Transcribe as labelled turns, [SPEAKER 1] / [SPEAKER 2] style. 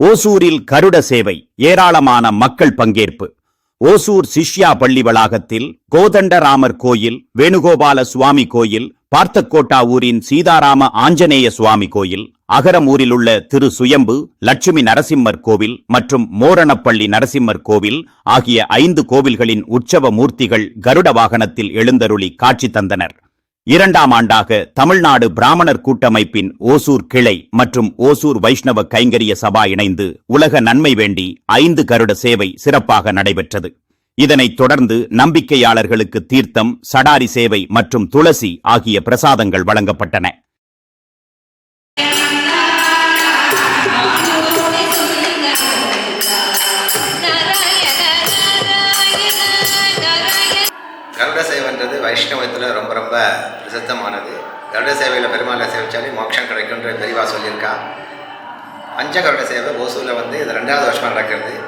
[SPEAKER 1] ஓசூரில் கருட சேவை ஏராளமான மக்கள் பங்கேற்பு. ஓசூர் சிஷ்யா பள்ளி வளாகத்தில் கோதண்டராமர் கோயில் வேணுகோபால சுவாமி கோயில் பார்த்தக்கோட்டா ஊரின் சீதாராம ஆஞ்சநேய சுவாமி கோயில் அகரம் ஊரில் உள்ள திரு சுயம்பு லட்சுமி நரசிம்மர் கோவில் மற்றும் மோரணப்பள்ளி நரசிம்மர் கோவில் ஆகிய ஐந்து கோவில்களின் உற்சவ மூர்த்திகள் கருட வாகனத்தில் எழுந்தருளி காட்சி தந்தனர். இரண்டாம் ஆண்டாக தமிழ்நாடு பிராமணர் கூட்டமைப்பின் ஓசூர் கிளை மற்றும் ஓசூர் வைஷ்ணவ கைங்கரிய சபா இணைந்து உலக நன்மை வேண்டி ஐந்து கருட சேவை சிறப்பாக நடைபெற்றது. இதனைத் தொடர்ந்து நம்பிக்கையாளர்களுக்கு தீர்த்தம் சடாரி சேவை மற்றும் துளசி ஆகிய பிரசாதங்கள் வழங்கப்பட்டன.
[SPEAKER 2] கருட வைஷ்ணவத்தில் ரொம்ப ரொம்ப பிரசித்தமானது. கருட சேவையில் பெருமாளை சேவிச்சாலே மோட்சம் கிடைக்குன்ற பெரியவா சொல்லியிருக்கா. பஞ்ச கருட சேவை ஓசூரில் வந்து இது ரெண்டாவது வருஷமாக நடக்கிறது.